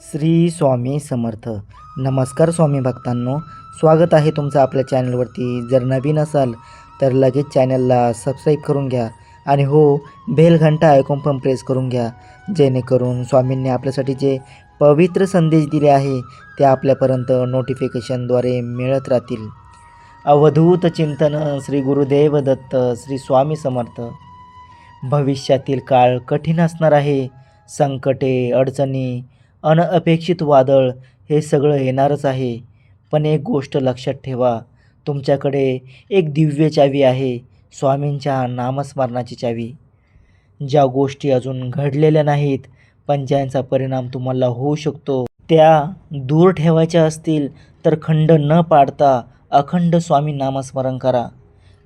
श्री स्वामी समर्थ. नमस्कार स्वामी भक्तांनो. स्वागत आहे तुमचं आपल्या चॅनलवरती. जर नवीन असाल तर लगेच चॅनलला सबस्क्राईब करून घ्या. आणि हो बेल घंटा ऐकून पण प्रेस करून घ्या. जेणेकरून स्वामींनी आपल्यासाठी जे पवित्र संदेश दिले आहे ते आपल्यापर्यंत नोटिफिकेशनद्वारे मिळत राहतील. अवधूत चिंतन श्री गुरुदेव दत्त श्री स्वामी समर्थ. भविष्यातील काळ कठीण असणार आहे. संकटे अडचणी अनअपेक्षित वादळ हे सगळं येणारच आहे. पण एक गोष्ट लक्षात ठेवा. तुमच्याकडे एक दिव्य चावी आहे स्वामींच्या नामस्मरणाची चावी. ज्या गोष्टी अजून घडलेल्या नाहीत पण ज्यांचा परिणाम तुम्हाला होऊ शकतो त्या दूर ठेवायच्या असतील तर खंड न पाडता अखंड स्वामी नामस्मरण करा.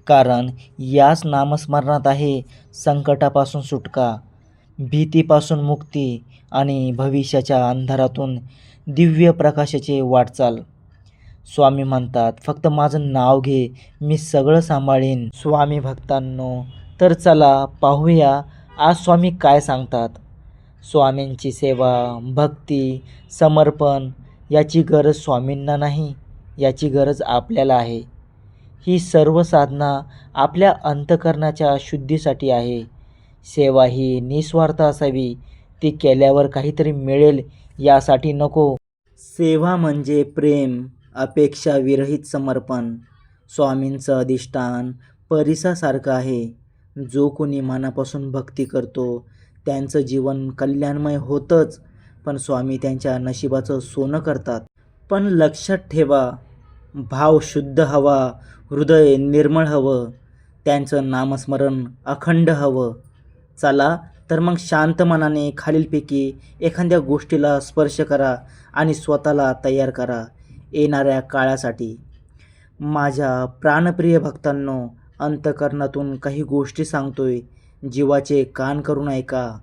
कारण याच नामस्मरणात आहे संकटापासून सुटका. भीतीपासून मुक्ती आणि भविष्याच्या अंधारातून दिव्य प्रकाशाचे वाटचाल. स्वामी म्हणतात फक्त माझं नाव घे मी सगळं सांभाळीन. स्वामी भक्तांनो तर चला पाहूया आज स्वामी काय सांगतात? स्वामींची सेवा भक्ती समर्पण याची गरज स्वामींना नाही याची गरज आपल्याला आहे. ही सर्व साधना आपल्या अंतकरणाच्या शुद्धीसाठी आहे. सेवा ही निस्वार्थ असावी. ती केल्यावर काहीतरी मिळेल यासाठी नको. सेवा म्हणजे प्रेम अपेक्षा विरहित समर्पण. स्वामींचं अधिष्ठान परिसासारखं आहे. जो कोणी मनापासून भक्ती करतो त्यांचं जीवन कल्याणमय होतंच पण स्वामी त्यांच्या नशिबाचं सोनं करतात. पण लक्षात ठेवा भाव शुद्ध हवा हृदय निर्मळ हवं त्यांचं नामस्मरण अखंड हवं. चला तर मग शांत मनाने खालीलपैकी एखाद्या गोष्टीला स्पर्श करा आणि स्वतःला तयार करा येणाऱ्या काळासाठी. माझ्या प्राणप्रिय भक्तांनो अंतकरणातून काही गोष्टी सांगतोय जीवाचे कान करून ऐका.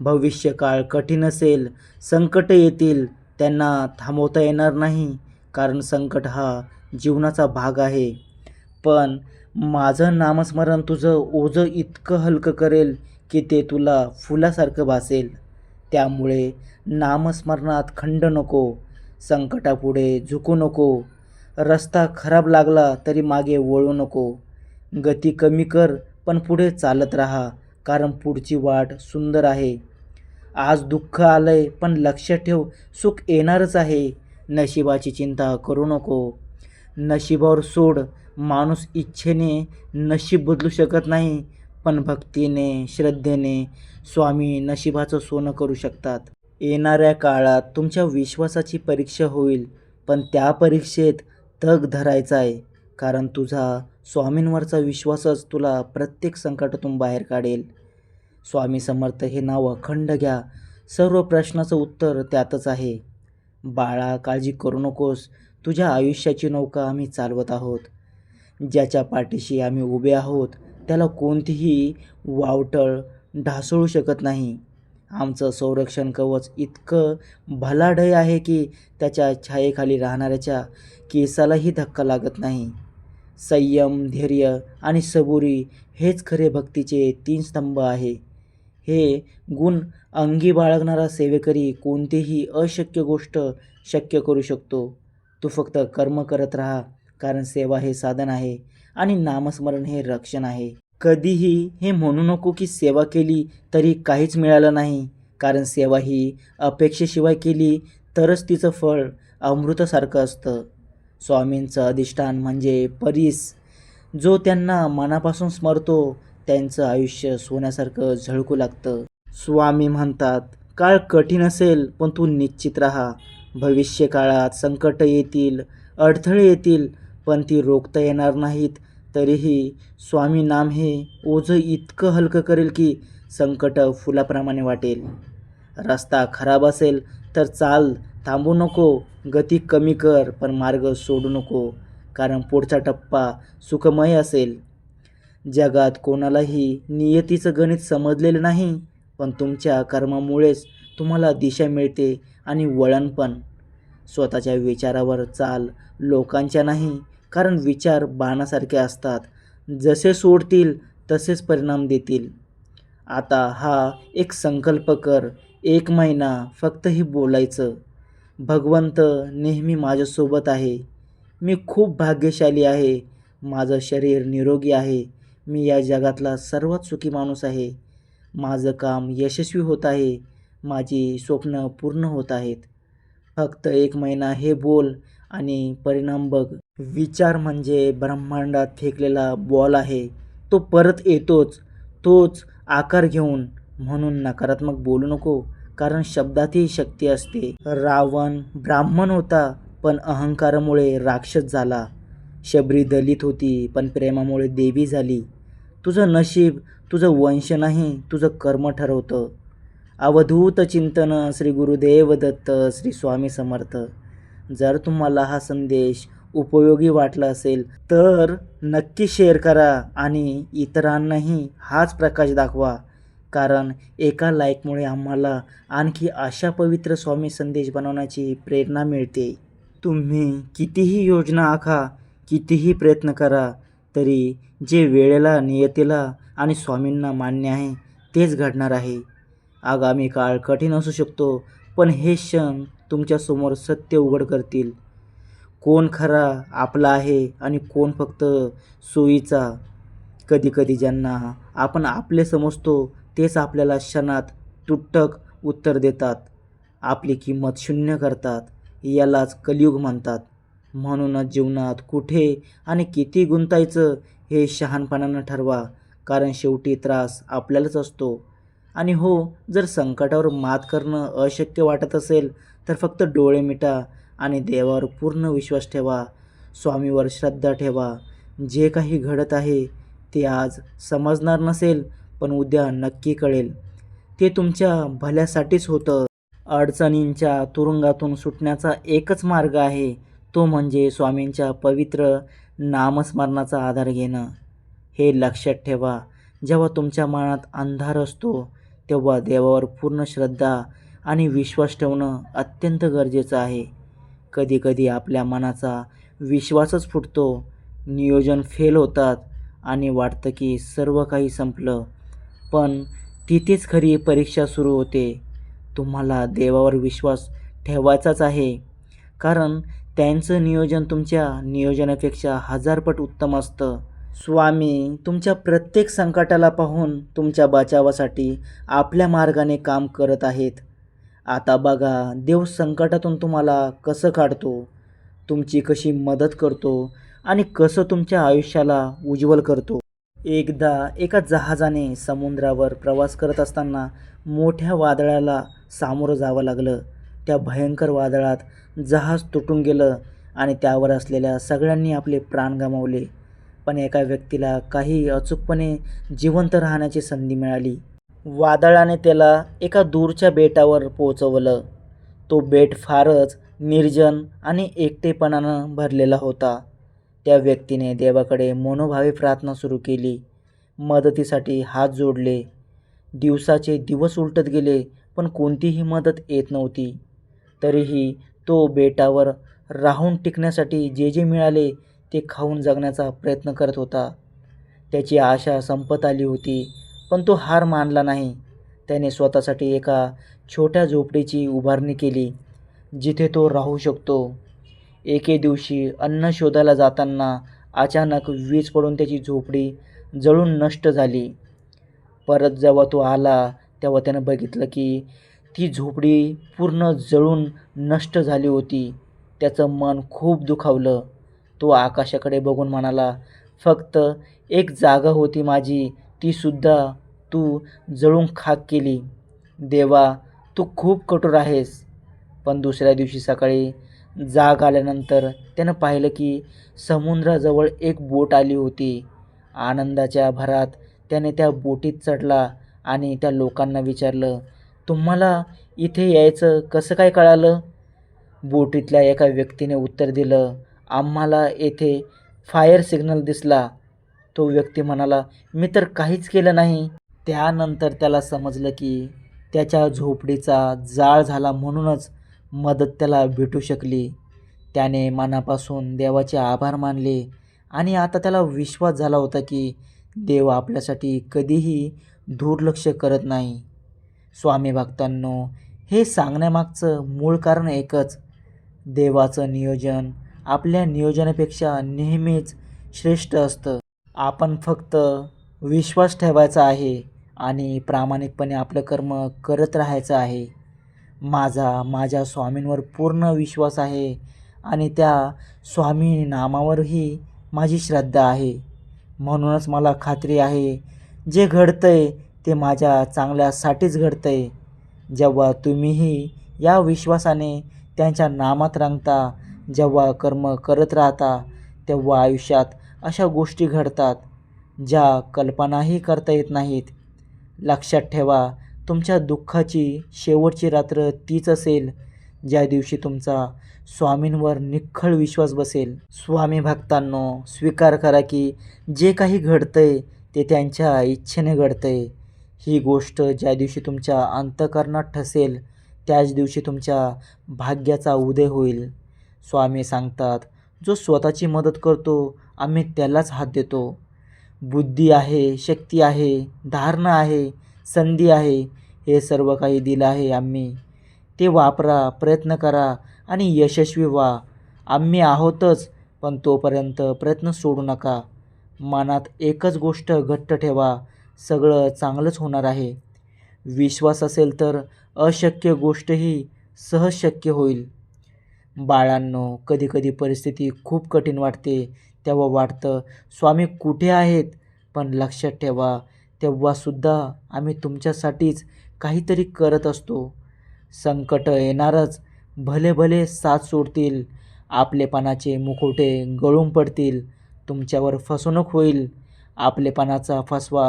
भविष्यकाळ कठीण असेल संकट येतील त्यांना थांबवता येणार नाही कारण संकट हा जीवनाचा भाग आहे. पण माझं नामस्मरण तुझं ओझं इतकं हलकं करेल की ते तुला फुलासारखं भासेल. त्यामुळे नामस्मरणात खंड नको संकटापुढे झुकू नको. रस्ता खराब लागला तरी मागे वळू नको. गती कमी कर पण पुढे चालत राहा कारण पुढची वाट सुंदर आहे. आज दुःख आलंय पण लक्षात ठेव सुख येणारच आहे. नशिबाची चिंता करू नको. नशिबावर सोड. माणूस इच्छेने नशीब बदलू शकत नाही पण भक्तीने श्रद्धेने स्वामी नशिबाचं सोनं करू शकतात. येणाऱ्या काळात तुमच्या विश्वासाची परीक्षा होईल पण त्या परीक्षेत तग धरायचा आहे कारण तुझा स्वामींवरचा विश्वासच तुला प्रत्येक संकटातून बाहेर काढेल. स्वामी समर्थ हे नाव अखंड घ्या. सर्व प्रश्नाचं उत्तर त्यातच आहे. बाळा काळजी करू नकोस. तुझ्या आयुष्याची नौका आम्ही चालवत आहोत. ज्याच्या पाठीशी आम्ही उभे आहोत त्याला कोणतीही वावटळ ढासळू शकत नाही. आमचं संरक्षण कवच इतकं भलाढय आहे की त्याच्या छायेखाली राहणाऱ्याच्या केसालाही धक्का लागत नाही. संयम धैर्य आणि सबुरी हेच खरे भक्तीचे तीन स्तंभ आहे. हे गुण अंगी बाळगणारा सेवेकरी कोणतीही अशक्य गोष्ट शक्य करू शकतो. तू फक्त कर्म करत राहा कारण सेवा हे साधन आहे आणि नामस्मरण हे रक्षण आहे. कधीही हे म्हणू नको की सेवा केली तरी काहीच मिळालं नाही कारण सेवा ही अपेक्षेशिवाय केली तरच तिचं फळ अमृतासारखं असतं. स्वामींचं अधिष्ठान म्हणजे परीस. जो त्यांना मनापासून स्मरतो त्यांचं आयुष्य सोन्यासारखं झळकू लागतं. स्वामी म्हणतात काळ कठीण असेल पण तू निश्चित राहा. भविष्यकाळात संकट येतील अडथळे येतील पण ती रोखता येणार नाहीत. तरीही स्वामी नाम हे ओझं इतकं हलकं करेल की संकट फुलाप्रमाणे वाटेल. रस्ता खराब असेल तर चाल थांबू नको गती कमी कर पण मार्ग सोडू नको कारण पुढचा टप्पा सुखमय असेल. जगात कोणालाही नियतीचं गणित समजलेलं नाही पण तुमच्या कर्मामुळेच तुम्हाला दिशा मिळते आणि वळण पण. स्वतःच्या विचारावर चाल लोकांच्या नाही कारण विचार बाणासारखे असतात. जसे सोडतील तसेच परिणाम देतील. आता हा एक संकल्प कर. एक महिना फक्तही बोलायचं. भगवंत नेहमी माझ्यासोबत आहे. मी खूप भाग्यशाली आहे. माझं शरीर निरोगी आहे. मी या जगातला सर्वात सुखी माणूस आहे. माझं काम यशस्वी होत आहे. माझी स्वप्न पूर्ण होत आहेत. फक्त एक महिना हे बोल आणि परिणाम बघ. विचार म्हणजे ब्रह्मांडात फेकलेला बॉल आहे. तो परत येतोच. तोच आकार घेऊन. म्हणून नकारात्मक बोलू नको कारण शब्दातही शक्ती असते. रावण ब्राह्मण होता पण अहंकारामुळे राक्षस झाला. शबरी दलित होती पण प्रेमामुळे देवी झाली. तुझं नशीब तुझं वंश नाही तुझं कर्म ठरवतं. अवधूत चिंतन श्री गुरुदेव दत्त श्री स्वामी समर्थ. जर तुम्हाला हा संदेश उपयोगी वाटला असेल तर नक्की शेअर करा आणि इतरांनाही हाच प्रकाश दाखवा. कारण एका लाईकमुळे आम्हाला आणखी अशा पवित्र स्वामी संदेश बनवण्याची प्रेरणा मिळते. तुम्ही कितीही योजना आखा कितीही प्रयत्न करा तरी जे वेळेला नियतीला आणि स्वामींना मान्य आहे तेच घडणार आहे. आगामी काळ कठीण असू शकतो पण हे क्षण तुमच्यासमोर सत्य उघड करतील. कोण खरा आपला आहे आणि कोण फक्त सोयीचा? कधीकधी ज्यांना आपण आपले समजतो तेच आपल्याला क्षणात तुटक उत्तर देतात. आपली किंमत शून्य करतात यालाच कलियुग म्हणतात. म्हणूनच जीवनात कुठे आणि किती गुंतायचं हे शहाणपणानं ठरवा कारण शेवटी त्रास आपल्यालाच असतो. आणि हो जर संकटावर मात करणं अशक्य वाटत असेल तर फक्त डोळे मिटा आणि देवावर पूर्ण विश्वास ठेवा. स्वामीवर श्रद्धा ठेवा. जे काही घडत आहे ते आज समजणार नसेल पण उद्या नक्की कळेल. ते तुमच्या भल्यासाठीच होतं. अडचणींच्या तुरुंगातून सुटण्याचा एकच मार्ग आहे तो म्हणजे स्वामींच्या पवित्र नामस्मरणाचा आधार घेणं. हे लक्षात ठेवा. जेव्हा तुमच्या मनात अंधार असतो तेव्हा देवावर पूर्ण श्रद्धा आणि विश्वास ठेवणं अत्यंत गरजेचं आहे. कधीकधी आपल्या मनाचा विश्वासच फुटतो. नियोजन फेल होतात आणि वाटतं की सर्व काही संपलं. पण तिथेच खरी परीक्षा सुरू होते. तुम्हाला देवावर विश्वास ठेवायचाच आहे. कारण त्यांचं नियोजन तुमच्या नियोजनापेक्षा हजारपट उत्तम असतं. स्वामी तुमच्या प्रत्येक संकटाला पाहून तुमच्या बचावासाठी आपल्या मार्गाने काम करत आहेत. आता बघा देव संकटातून तुम्हाला कसं काढतो? तुमची कशी मदत करतो आणि कसं तुमच्या आयुष्याला उज्ज्वल करतो? एकदा एका जहाजाने समुद्रावर प्रवास करत असताना मोठ्या वादळाला सामोरं जावं लागलं. त्या भयंकर वादळात जहाज तुटून गेलं आणि त्यावर असलेल्या सगळ्यांनी आपले प्राण गमावले. पण एका व्यक्तीला काही अचूकपणे जिवंत राहण्याची संधी मिळाली. वादळाने त्याला एका दूरच्या बेटावर पोचवलं तो बेट फारच निर्जन आणि एकटेपणानं भरलेला होता. त्या व्यक्तीने देवाकडे मनोभावी प्रार्थना सुरू केली. मदतीसाठी हात जोडले. दिवसाचे दिवस उलटत गेले पण कोणतीही मदत येत नव्हती. तरीही तो बेटावर राहून टिकण्यासाठी जे जे मिळाले ते खाऊन जगण्याचा प्रयत्न करत होता. त्याची आशा संपत आली होती पण तो हार मानला नाही. त्याने स्वतःसाठी एका छोट्या झोपडीची उभारणी केली जिथे तो राहू शकतो. एके दिवशी अन्न शोधायला जाताना अचानक वीज पडून त्याची झोपडी जळून नष्ट झाली. परत जेव्हा तो आला तेव्हा त्यानं बघितलं की ती झोपडी पूर्ण जळून नष्ट झाली होती. त्याचं मन खूप दुखावलं. तो आकाशाकडे बघून म्हणाला फक्त एक जागा होती माझी तीसुद्धा तू जळून खाक केली. देवा तू खूप कठोर आहेस. पण दुसऱ्या दिवशी सकाळी जाग आल्यानंतर त्यानं पाहिलं की समुद्राजवळ एक बोट आली होती. आनंदाच्या भरात त्याने त्या बोटीत चढला आणि त्या लोकांना विचारलं तुम्हाला इथे यायचं कसं काय कळालं? बोटीतल्या एका व्यक्तीने उत्तर दिलं आम्हाला येथे फायर सिग्नल दिसला. तो व्यक्ती म्हणाला मी तर काहीच केलं नाही. त्यानंतर त्याला समजलं की त्याच्या झोपडीचा जाळ झाला म्हणूनच मदत त्याला भेटू शकली. त्याने मनापासून देवाचे आभार मानले आणि आता त्याला विश्वास झाला होता की देव आपल्यासाठी कधीही दुर्लक्ष करत नाही. स्वामी भक्तांनो हे सांगण्यामागचं मूळ कारण एकच. देवाचं नियोजन आपल्या नियोजनापेक्षा नेहमीच श्रेष्ठ असतं. आपण फक्त विश्वास ठेवायचा आहे आणि प्रामाणिकपणे आपलं कर्म करत राहायचं आहे. माझा माझ्या स्वामींवर पूर्ण विश्वास आहे आणि त्या स्वामी नामावरही माझी श्रद्धा आहे. म्हणूनच मला खात्री आहे जे घडतं आहे ते माझ्या चांगल्यासाठीच घडतं आहे जेव्हा तुम्हीही या विश्वासाने त्यांच्या नामात रंगता जेव्हा कर्म करत राहता तेव्हा आयुष्यात अशा गोष्टी घडतात ज्या कल्पनाही करता येत नाहीत. लक्षात ठेवा तुमच्या दुःखाची शेवटची रात्र तीच असेल ज्या दिवशी तुमचा स्वामींवर निखळ विश्वास बसेल. स्वामी भक्तांनो स्वीकार करा की जे काही घडतंय ते त्यांच्या इच्छेने घडतंय. ही गोष्ट ज्या दिवशी तुमच्या अंतकरणात ठसेल त्याच दिवशी तुमच्या भाग्याचा उदय होईल. स्वामी सांगतात जो स्वतःची मदत करतो आम्ही त्यालाच हात देतो. बुद्धी आहे शक्ती आहे धारणा आहे संधी आहे हे सर्व काही दिलं आहे आम्ही. ते वापरा प्रयत्न करा आणि यशस्वी व्हा. आम्ही आहोतच पण तोपर्यंत प्रयत्न सोडू नका. मनात एकच गोष्ट घट्ट ठेवा सगळं चांगलंच होणार आहे. विश्वास असेल तर अशक्य गोष्टही सहज शक्य होईल. बाळांनो कधीकधी परिस्थिती खूप कठीण वाटते तेव्हा वाटतं स्वामी कुठे आहेत? पण लक्षात ठेवा तेव्हासुद्धा आम्ही तुमच्यासाठीच काहीतरी करत असतो. संकट येणारच भले भले साथ सोडतील आपलेपणाचे मुखोटे गळून पडतील तुमच्यावर फसवणूक होईल आपलेपणाचा फसवा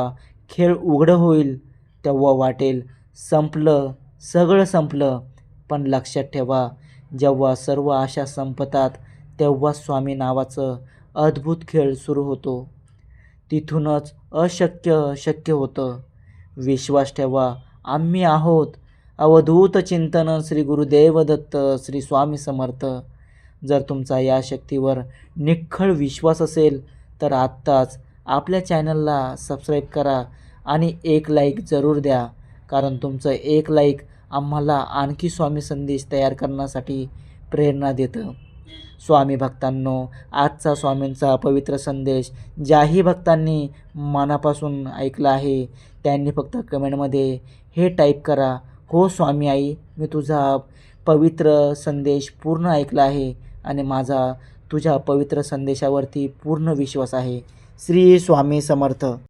खेळ उघडं होईल तेव्हा वाटेल संपलं सगळं संपलं पण लक्षात ठेवा जेव्हा सर्व आशा संपतात तेव्हा स्वामी नावाचं अद्भुत खेळ सुरू होतो. तिथूनच अशक्य शक्य होतं. विश्वास ठेवा आम्ही आहोत. अवधूत चिंतन श्री गुरुदेव दत्त श्री स्वामी समर्थ. जर तुमचा या शक्तीवर निखळ विश्वास असेल तर आत्ताच आपल्या चॅनलला सबस्क्राईब करा आणि एक लाईक जरूर द्या. कारण तुमचं एक लाईक आम्हाला आणखी स्वामी संदेश तयार करण्यासाठी प्रेरणा देतं. स्वामी भक्तांनो आजचा स्वामींचा पवित्र संदेश ज्याही भक्तांनी मनापासून ऐकला आहे त्यांनी फक्त कमेंटमध्ये हे टाईप करा हो स्वामी आई मी तुझा पवित्र संदेश पूर्ण ऐकला आहे आणि माझा तुझ्या पवित्र संदेशावरती पूर्ण विश्वास आहे. श्री स्वामी समर्थ.